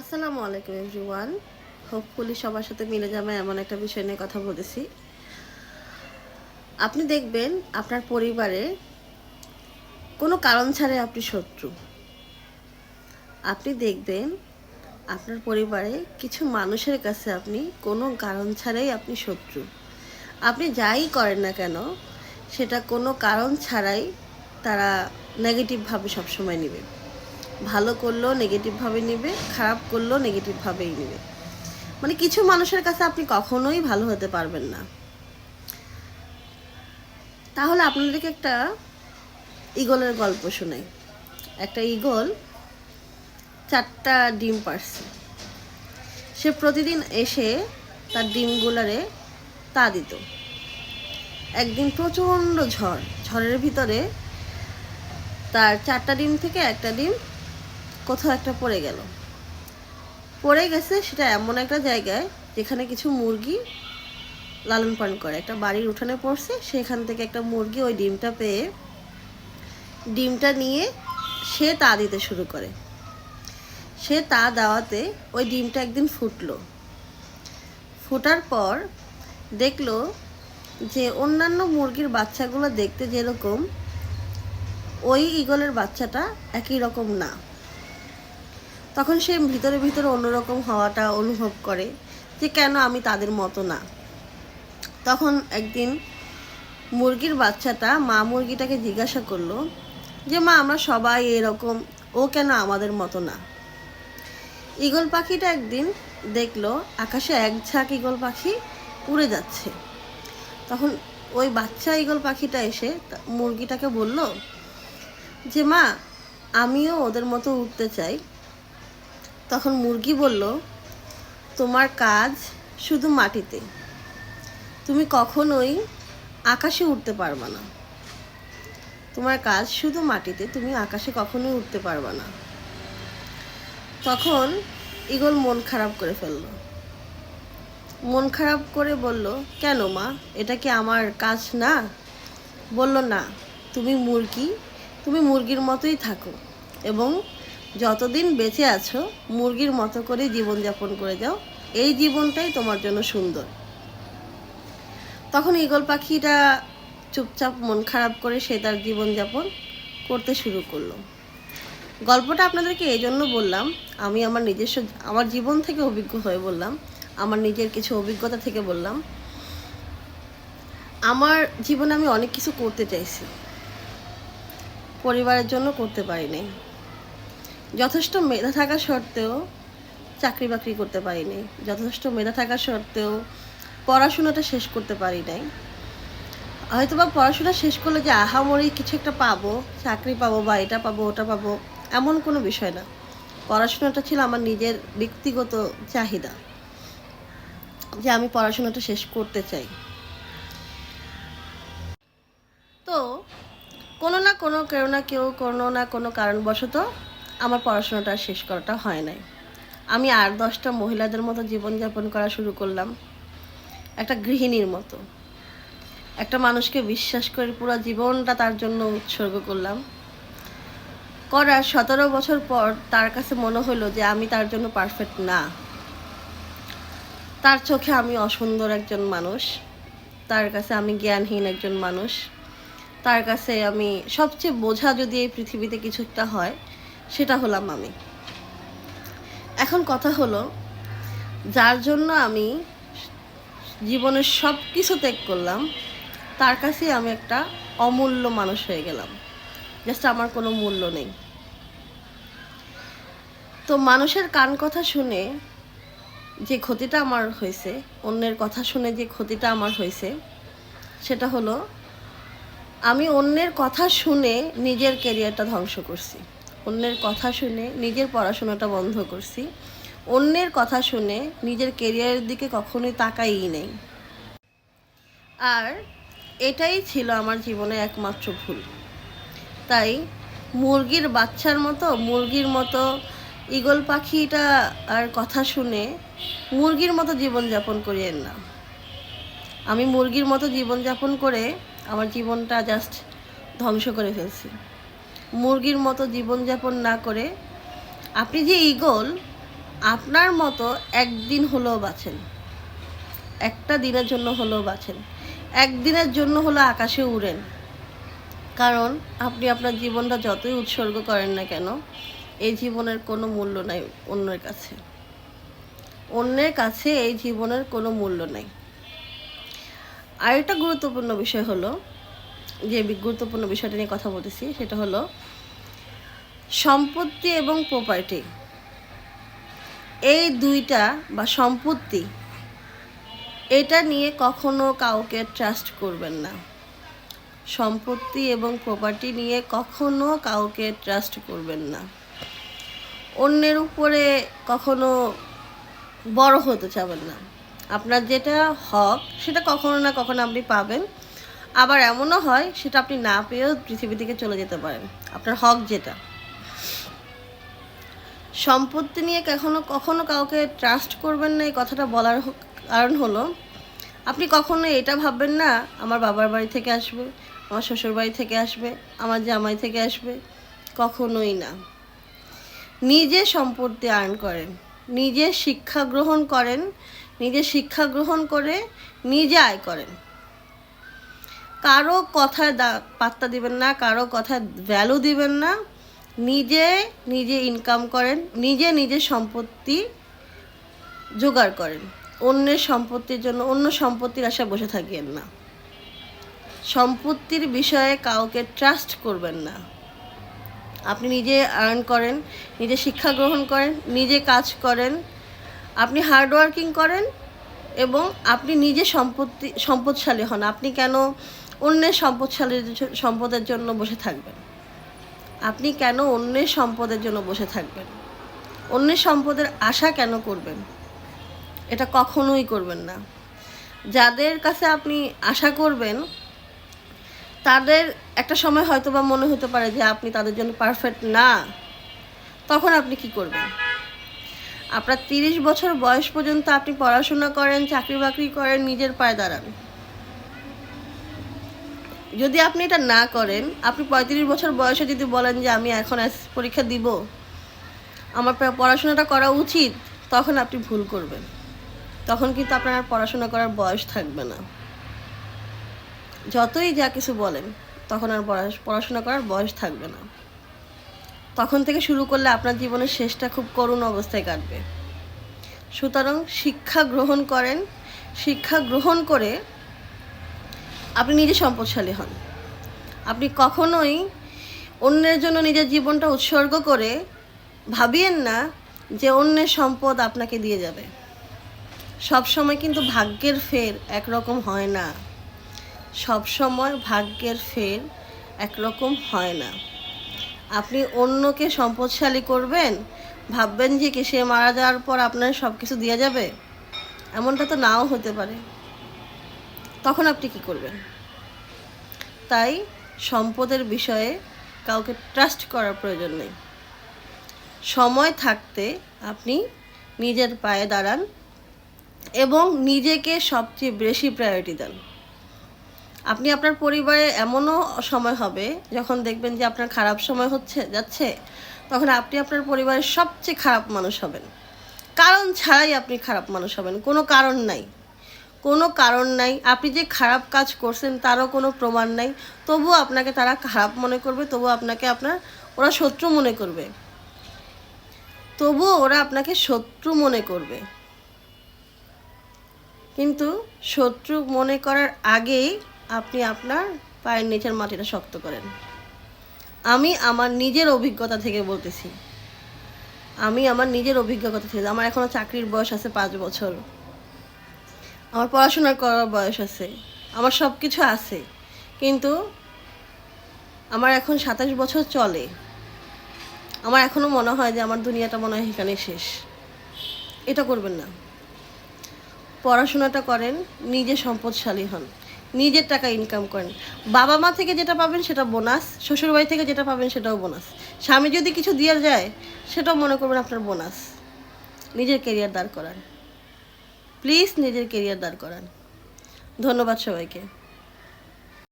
আসসালামু আলাইকুম everyone hopefully সবার সাথে মিলে যাবে এমন একটা বিষয় নিয়ে কথা বলেছি আপনি দেখবেন আপনার পরিবারে কোনো কারণ ছাড়াই আপনি শত্রু। আপনি দেখবেন আপনার পরিবারে কিছু মানুষের কাছে আপনি কোনো কারণ ছাড়াই আপনি শত্রু। আপনি যাই করেন না কেন, সেটা কোনো কারণ ছাড়াই তারা নেগেটিভভাবে সবসময় নেবে। ভালো করলেও নেগেটিভভাবে নেবে, খারাপ করলেও নেগেটিভভাবেই নেবে। মানে কিছু মানুষের কাছে আপনি কখনোই ভালো হতে পারবেন না। তাহলে আপনাদেরকে একটা ইগলের গল্প শোনাই। একটা ইগল চারটা ডিম পারছে। সে প্রতিদিন এসে তার ডিমগুলারে তা দিত। একদিন প্রচণ্ড ঝড়। ঝড়ের ভিতরে তার চারটা ডিম থেকে একটা ডিম কোথাও একটা পড়ে গেল। পড়ে গেছে সেটা এমন একটা জায়গায় যেখানে কিছু মুরগি লালন পালন করে। একটা বাড়ির উঠানে পড়ছে, সেখান থেকে একটা মুরগি ওই ডিমটা পেয়ে ডিমটা নিয়ে সে তা দিতে শুরু করে। সে তা দেওয়াতে ওই ডিমটা একদিন ফুটলো। ফোটার পর দেখল যে অন্যান্য মুরগির বাচ্চাগুলো দেখতে যেরকম, ওই ইগলের বাচ্চাটা একই রকম না। তখন সে ভিতরে ভিতরে অন্যরকম হওয়াটা অনুভব করে যে কেন আমি তাদের মতো না। তখন একদিন মুরগির বাচ্চাটা মা মুরগিটাকে জিজ্ঞাসা করল যে, মা, আমরা সবাই এরকম, ও কেন আমাদের মতো না? ঈগল পাখিটা একদিন দেখল আকাশে এক ঝাঁক ঈগল পাখি উড়ে যাচ্ছে। তখন ওই বাচ্চা ঈগল পাখিটা এসে মুরগিটাকে বলল যে, মা, আমিও ওদের মতো উঠতে চাই তখন মুরগি বলল, তোমার কাজ শুধু মাটিতে। তুমি কখনোই আকাশে উঠতে পারবে না। তোমার কাজ শুধু মাটিতে, তুমি আকাশে কখনোই উঠতে পারবে না। তখন ইগল মন খারাপ করে ফেলল। মন খারাপ করে বলল, কেন মা? এটা কি আমার কাজ না? বলল, না, তুমি মুরগি, তুমি মুরগির মতোই থাকো এবং যতদিন বেঁচে আছো, মুরগির মতো করে জীবনযাপন করে যাও। এই জীবনটাই তোমার জন্য সুন্দর। তখন ঈগল পাখিটা চুপচাপ মন খারাপ করে সে তার জীবনযাপন করতে শুরু করল। গল্পটা আপনাদেরকে এই জন্য বললাম, আমি আমার নিজস্ব, আমার জীবন থেকে অভিজ্ঞ হয়ে বললাম, আমার নিজের কিছু অভিজ্ঞতা থেকে বললাম। আমার জীবনে আমি অনেক কিছু করতে চাইছি। পরিবারের জন্য করতে পারি নাই যথেষ্ট মেধা থাকা সত্ত্বেও চাকরি বাকরি করতে পারি নাই যথেষ্ট মেধা থাকা সত্ত্বেও পড়াশোনাটা শেষ করতে পারি নাই। হয়তো বা পড়াশোনা শেষ করলে যে আহামরি কিছু একটা পাবো, চাকরি পাবো বা এটা পাবো, ওটা পাবো, এমন কোনো বিষয় না। পড়াশোনাটা ছিল আমার নিজের ব্যক্তিগত চাহিদা যে আমি পড়াশোনাটা শেষ করতে চাই। তো কোনো না কোনো কেউ না কেউ কোনো না কোনো কারণবশত আমার পড়াশোনাটা শেষ করাটা হয় নাই। আমি আর দশটা মহিলাদের মতো জীবনযাপন করা শুরু করলাম। একটা গৃহিণীর মতো। একটা মানুষকে বিশ্বাস করে পুরো জীবনটা তার জন্য উৎসর্গ করলাম। করার সতেরো বছর পর তার কাছে মনে হলো যে আমি তার জন্য পারফেক্ট না। তার চোখে আমি অসুন্দর একজন মানুষ। তার কাছে আমি জ্ঞানহীন একজন মানুষ। তার কাছে আমি সবচেয়ে বোঝা যদি এই পৃথিবীতে কিছু একটা হয় সেটা হলাম আমি। এখন কথা হলো, যার জন্য আমি জীবনের সব কিছু ত্যাগ করলাম, তার কাছে আমি একটা অমূল্য মানুষ হয়ে গেলাম। জাস্ট আমার কোনো মূল্য নেই। তো মানুষের কান কথা শুনে যে ক্ষতিটা আমার হয়েছে, অন্যের কথা শুনে যে ক্ষতিটা আমার হয়েছে, সেটা হলো, আমি অন্যের কথা শুনে নিজের কেরিয়ারটা ধ্বংস করছি। অন্যের কথা শুনে নিজের পড়াশোনাটা বন্ধ করছি। অন্যের কথা শুনে নিজের কেরিয়ারের দিকে কখনোই তাকাই নেই। আর এটাই ছিল আমার জীবনে একমাত্র ভুল। তাই মুরগির বাচ্চার মতো, মুরগির মতো ঈগল পাখিটা আর কথা শুনে মুরগির মতো জীবনযাপন করিয়েন না। আমি মুরগির মতো জীবনযাপন করে আমার জীবনটা জাস্ট ধ্বংস করে ফেলছি। মুরগির মতো জীবনযাপন না করে আপনি যে ঈগল, আপনার মতো একদিন হলেও বাঁচেন। একটা দিনের জন্য হলেও বাঁচেন। একদিনের জন্য হলো আকাশে উড়েন। কারণ আপনি আপনার জীবনটা যতই উৎসর্গ করেন না কেন, এই জীবনের কোনো মূল্য নাই অন্যের কাছে। অন্যের কাছে এই জীবনের কোনো মূল্য নাই। আরেকটা গুরুত্বপূর্ণ বিষয় হলো যে গুরুত্বপূর্ণ বিষয়টা নিয়ে কথা বলতেছি, সেটা হলো সম্পত্তি এবং প্রপার্টি এই দুইটা বা সম্পত্তি, এটা নিয়ে কখনো কাউকে ট্রাস্ট করবেন না। সম্পত্তি এবং প্রপার্টি নিয়ে কখনো কাউকে ট্রাস্ট করবেন না। অন্যের উপরে কখনো বড় হতে চাবেন না। আপনার যেটা হক, সেটা কখনো না কখনো আপনি পাবেন। আবার এমনও হয়, সেটা আপনি না পেয়েও পৃথিবী থেকে চলে যেতে পারেন। আপনার হক যেটা। সম্পত্তি নিয়ে কখনো কখনো কাউকে ট্রাস্ট করবেন না, এই কথাটা বলার কারণ হলো, আপনি কখনো এটা ভাববেন না, আমার বাবার বাড়ি থেকে আসবে, আমার শ্বশুর বাড়ি থেকে আসবে, আমার জামাই থেকে আসবে, কখনোই না। নিজে সম্পত্তি আর্ন করেন, নিজে শিক্ষা গ্রহণ করেন, নিজে শিক্ষা গ্রহণ করে নিজে আয় করেন। কারও কথায় পাত্তা দিবেন না, কারও কথায় ভ্যালু দিবেন না। নিজে নিজে ইনকাম করেন, নিজে নিজে সম্পত্তি জোগাড় করেন। অন্যের সম্পত্তির জন্য, অন্য সম্পত্তির আশা বসে থাকিয়েন না। সম্পত্তির বিষয়ে কাউকে ট্রাস্ট করবেন না। আপনি নিজে আর্ন করেন, নিজে শিক্ষা গ্রহণ করেন, নিজে কাজ করেন, আপনি হার্ডওয়ার্কিং করেন এবং আপনি নিজে সম্পত্তি, সম্পদশালী হন। আপনি কেন অন্যের সম্পদশালী সম্পদের জন্য বসে থাকবেন। আপনি কেন অন্যের সম্পদের জন্য বসে থাকবেন? অন্যের সম্পদের আশা কেন করবেন? এটা কখনোই করবেন না। যাদের কাছে আপনি আশা করবেন, তাদের একটা সময় হয়তো বা মনে হতে পারে যে আপনি তাদের জন্য পারফেক্ট না। তখন আপনি কি করবেন? আপনার তিরিশ বছর বয়স পর্যন্ত আপনি পড়াশোনা করেন, চাকরি বাকরি করেন, নিজের পায়ে দাঁড়ান। যদি আপনি এটা না করেন, আপনি পঁয়ত্রিশ বছর বয়সে যদি বলেন যে আমি এখন পরীক্ষা দিব, আমার পড়াশোনাটা করা উচিত, তখন আপনি ভুল করবেন। তখন কিন্তু আপনার আর পড়াশোনা করার বয়স থাকবে না। যতই যা কিছু বলেন, তখন আর পড়া- পড়াশোনা করার বয়স থাকবে না। তখন থেকে শুরু করলে আপনার জীবনের শেষটা খুব করুণ অবস্থায় কাটবে। সুতরাং শিক্ষা গ্রহণ করেন, শিক্ষা গ্রহণ করে আপনি নিজে সম্পদশালী হন। আপনি কখনোই অন্যের জন্য নিজের জীবনটা উৎসর্গ করে ভাবিয়েন না যে অন্যের সম্পদ আপনাকে দিয়ে যাবে। সব সময় কিন্তু ভাগ্যের ফের একরকম হয় না। সব সময় ভাগ্যের ফের একরকম হয় না। আপনি অন্যকে সম্পদশালী করবেন, ভাববেন যে কি সে মারা যাওয়ার পর আপনার সব কিছু দিয়ে যাবে? এমনটা তো নাও হতে পারে। তখন আপনি কি করবেন? তাই সম্পদের বিষয়ে কাউকে ট্রাস্ট করার প্রয়োজন নেই। সময় থাকতে আপনি নিজের পায়ে দাঁড়ান এবং নিজেকে সবচেয়ে বেশি প্রায়োরিটি দেন। আপনি আপনার পরিবারে এমনও সময় হবে যখন দেখবেন যে আপনার খারাপ সময় হচ্ছে, যাচ্ছে, তখন আপনি আপনার পরিবারের সবচেয়ে খারাপ মানুষ হবেন। কারণ ছাড়াই আপনি খারাপ মানুষ হবেন, কোনো কারণ নাই। কোনো কারণ নাই। আপনি যে খারাপ কাজ করছেন, তারও কোনো প্রমাণ নাই। তবুও আপনাকে তারা খারাপ মনে করবে, তবুও আপনাকে আপনার, ওরা শত্রু মনে করবে। তবুও ওরা আপনাকে শত্রু মনে করবে। কিন্তু শত্রু মনে করার আগেই আপনি আপনার পায়ের নিচের মাটিটা শক্ত করেন। আমি আমার নিজের অভিজ্ঞতা থেকে বলতেছি। আমি আমার নিজের অভিজ্ঞতা থেকে, আমার এখনও চাকরির বয়স আছে পাঁচ বছর। আমার পড়াশোনা করার বয়স আছে, আমার সব কিছু আছে, কিন্তু আমার এখন সাতাশ বছর চলে। আমার এখনও মনে হয় যে আমার দুনিয়াটা মনে হয় এখানে শেষ। এটা করবেন না। পড়াশোনাটা করেন, নিজে সম্পদশালী হন, নিজের টাকা ইনকাম করেন। বাবা মা থেকে যেটা পাবেন সেটা বোনাস শ্বশুরবাড়ি থেকে যেটা পাবেন সেটাও বোনাস স্বামী যদি কিছু দিয়ে যায়, সেটাও মনে করবেন আপনার বোনাস নিজের কেরিয়ার দাঁড় করান। প্লিজ নিজের কেরিয়ার দাঁড় করান। ধন্যবাদ সবাইকে।